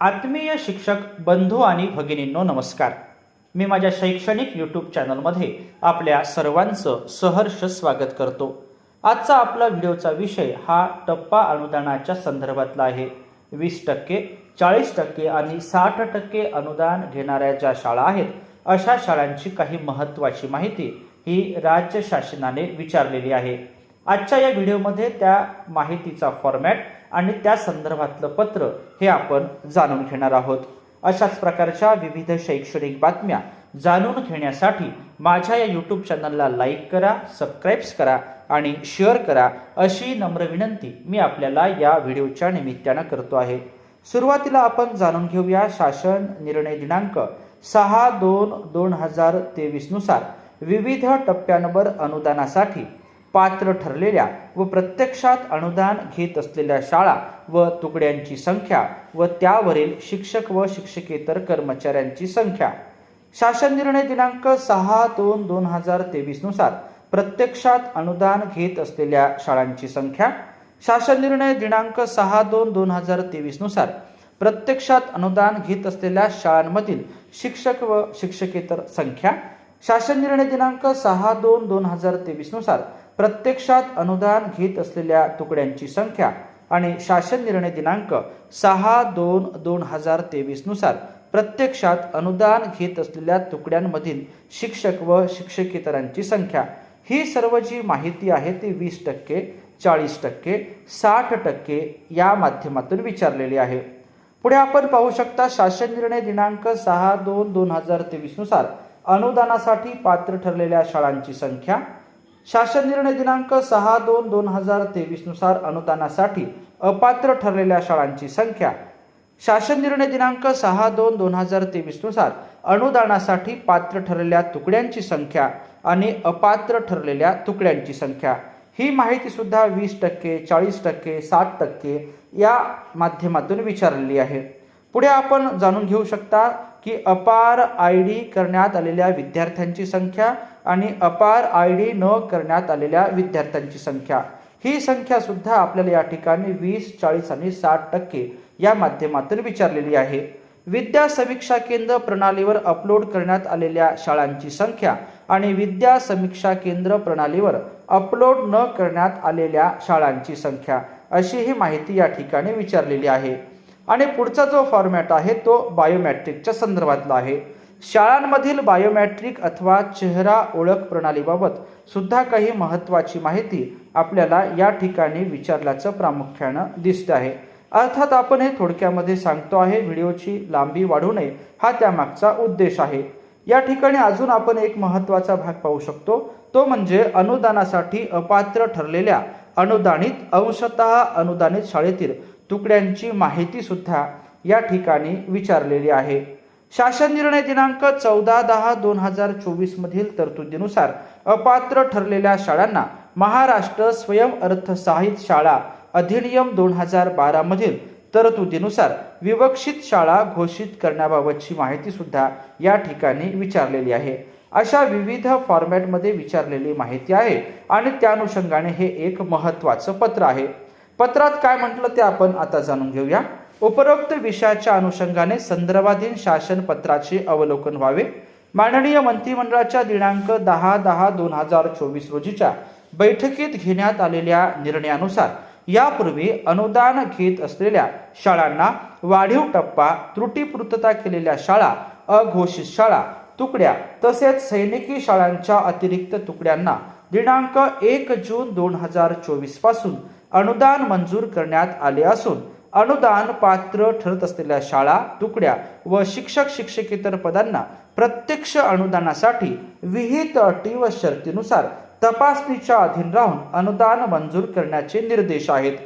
आत्मीय शिक्षक बंधू आणि भगिनींनो नमस्कार. मी माझ्या शैक्षणिक यूट्यूब चॅनलमध्ये आपल्या सर्वांचं सहर्ष स्वागत करतो. आजचा आपला व्हिडिओचा विषय हा टप्पा अनुदानाच्या संदर्भातला आहे. वीस टक्के चाळीस टक्के आणि साठ टक्के अनुदान घेणाऱ्या ज्या शाळा आहेत अशा शाळांची काही महत्त्वाची माहिती ही राज्य शासनाने विचारलेली आहे. आजच्या या व्हिडिओमध्ये त्या माहितीचा फॉर्मॅट आणि त्या संदर्भातलं पत्र हे आपण जाणून घेणार आहोत. अशाच प्रकारच्या विविध शैक्षणिक बातम्या जाणून घेण्यासाठी माझ्या या यूट्यूब चॅनलला लाईक करा सबस्क्राईब्स करा आणि शेअर करा अशी नम्र विनंती मी आपल्याला या व्हिडिओच्या निमित्तानं करतो आहे. सुरुवातीला आपण जाणून घेऊया शासन निर्णय दिनांक सहा दोन दोन हजार तेवीसनुसार विविध टप्प्यांवर अनुदानासाठी पात्र ठरलेल्या व प्रत्यक्षात अनुदान घेत असलेल्या शाळा व तुकड्यांची संख्या व त्यावरील शिक्षक व शिक्षकेतर कर्मचाऱ्यांची संख्या. शासन निर्णय दिनांक सहा दोन दोन हजार तेवीसनुसार प्रत्यक्षात अनुदान घेत असलेल्या शाळांची संख्या. शासन निर्णय दिनांक सहा दोन दोन हजार तेवीसनुसार प्रत्यक्षात अनुदान घेत असलेल्या शाळांमधील शिक्षक व शिक्षकेतर संख्या. शासन निर्णय दिनांक सहा दोन दोन हजार तेवीसनुसार प्रत्यक्षात अनुदान घेत असलेल्या तुकड्यांची संख्या आणि शासन निर्णय दिनांक सहा दोन दोन हजार तेवीसनुसार प्रत्यक्षात अनुदान घेत असलेल्या तुकड्यांमधील शिक्षक व शिक्षकेतरांची संख्या. ही सर्व जी माहिती आहे ती वीस टक्के चाळीस टक्के साठ टक्के या माध्यमातून विचारलेली आहे. पुढे आपण पाहू शकता शासन निर्णय दिनांक सहा दोन दोन हजार तेवीसनुसार अनुदानासाठी पात्र ठरलेल्या शाळांची संख्या. शासन निर्णय दिनांक सहा दोन दोन हजार तेवीसनुसार अनुदानासाठी अपात्र ठरलेल्या शाळांची संख्या. शासन निर्णय दिनांक सहा दोन दोन हजार तेवीसनुसार अनुदानासाठी पात्र ठरलेल्या तुकड्यांची संख्या आणि अपात्र ठरलेल्या तुकड्यांची संख्या. ही माहिती सुद्धा वीस टक्के चाळीस टक्के साठ टक्के या माध्यमातून विचारलेली आहे. पुढे आपण जाणून घेऊ शकता की अपार आय डी करण्यात आलेल्या विद्यार्थ्यांची संख्या आणि अपार आय डी न करण्यात आलेल्या विद्यार्थ्यांची संख्या. ही संख्या सुद्धा आपल्याला या ठिकाणी वीस चाळीस आणि साठ टक्के या माध्यमातून विचारलेली आहे. विद्या समीक्षा केंद्र प्रणालीवर अपलोड करण्यात आलेल्या शाळांची संख्या आणि विद्या समीक्षा केंद्र प्रणालीवर अपलोड न करण्यात आलेल्या शाळांची संख्या अशी ही माहिती या ठिकाणी विचारलेली आहे. आणि पुढचा जो फॉर्मॅट आहे तो बायोमॅट्रिकच्या संदर्भातला आहे. शाळांमधील बायोमॅट्रिक अथवा चेहरा ओळख प्रणालीबाबत सुद्धा काही महत्त्वाची माहिती आपल्याला या ठिकाणी विचारल्याचं प्रामुख्यानं दिसतं आहे. अर्थात आपण हे थोडक्यामध्ये सांगतो आहे व्हिडिओची लांबी वाढू नये हा त्यामागचा उद्देश आहे. या ठिकाणी अजून आपण एक महत्त्वाचा भाग पाहू शकतो तो म्हणजे अनुदानासाठी अपात्र ठरलेल्या अनुदानित अंशतः अनुदानित शाळेतील तुकड्यांची माहितीसुद्धा या ठिकाणी विचारलेली आहे. शासन निर्णय दिनांक चौदा दहा दोन हजार चोवीसमधील तरतुदीनुसार अपात्र ठरलेल्या शाळांना महाराष्ट्र स्वयं अर्थसहाय्यित शाळा अधिनियम दोन हजार बारामधील तरतुदीनुसार विवक्षित शाळा घोषित करण्याबाबतची माहितीसुद्धा या ठिकाणी विचारलेली आहे. अशा विविध फॉर्मॅटमध्ये विचारलेली माहिती आहे आणि त्या अनुषंगाने हे एक महत्त्वाचं पत्र आहे. पत्रात काय म्हटलं ते आपण आता जाणून घेऊया. उपरोक्त विषयाच्या अनुषंगाने संदर्भाधीन शासन पत्राचे अवलोकन व्हावे. माननीय मंत्रिमंडळाच्या दिनांक दहा दहा दोन हजार चोवीस रोजीच्या बैठकीत घेण्यात आलेल्या निर्णयानुसार यापूर्वी अनुदान घेत असलेल्या शाळांना वाढीव टप्पा त्रुटीपूर्तता केलेल्या शाळा अघोषित शाळा तुकड्या तसेच सैनिकी शाळांच्या अतिरिक्त तुकड्यांना दिनांक एक जून दोन हजार चोवीसपासून अनुदान मंजूर करण्यात आले असून अनुदान पात्र ठरत असलेल्या शाळा तुकड्या व शिक्षक शिक्षकेतर पदांना प्रत्यक्ष अनुदानासाठी विहित अटी व शर्तीनुसार तपासणीच्या अधीन राहून अनुदान मंजूर करण्याचे निर्देश आहेत.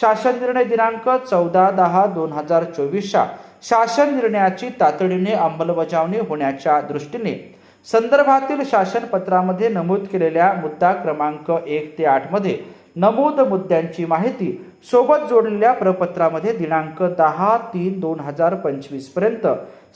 शासन निर्णय दिनांक चौदा दहा दोन हजार चोवीसच्या शासन निर्णयाची तातडीने अंमलबजावणी होण्याच्या दृष्टीने संदर्भातील शासन पत्रामध्ये नमूद केलेल्या मुद्दा क्रमांक एक ते आठमध्ये मध्ये नमूद मुद्द्यांची माहिती. सोबत जोडलेल्या प्रपत्रामध्ये दिनांक दहा तीन दोन हजार पंचवीसपर्यंत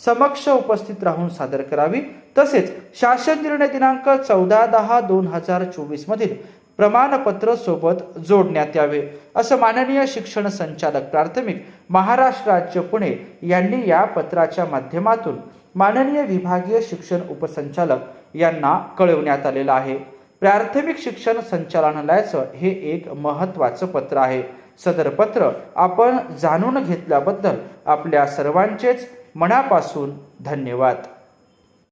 समक्ष उपस्थित राहून सादर करावी. तसेच शासन निर्णय दिनांक चौदा दहा दोन हजार चोवीस मधील प्रमाणपत्र सोबत जोडण्यात यावे. असं माननीय शिक्षण संचालक प्राथमिक महाराष्ट्र राज्य पुणे यांनी या पत्राच्या माध्यमातून माननीय विभागीय शिक्षण उपसंचालक यांना कळवण्यात आलेलं आहे. प्राथमिक शिक्षण संचालनालयाचं हे एक महत्त्वाचं पत्र आहे. सदर पत्र आपण जाणून घेतल्याबद्दल आपल्या सर्वांचेच मनापासून धन्यवाद.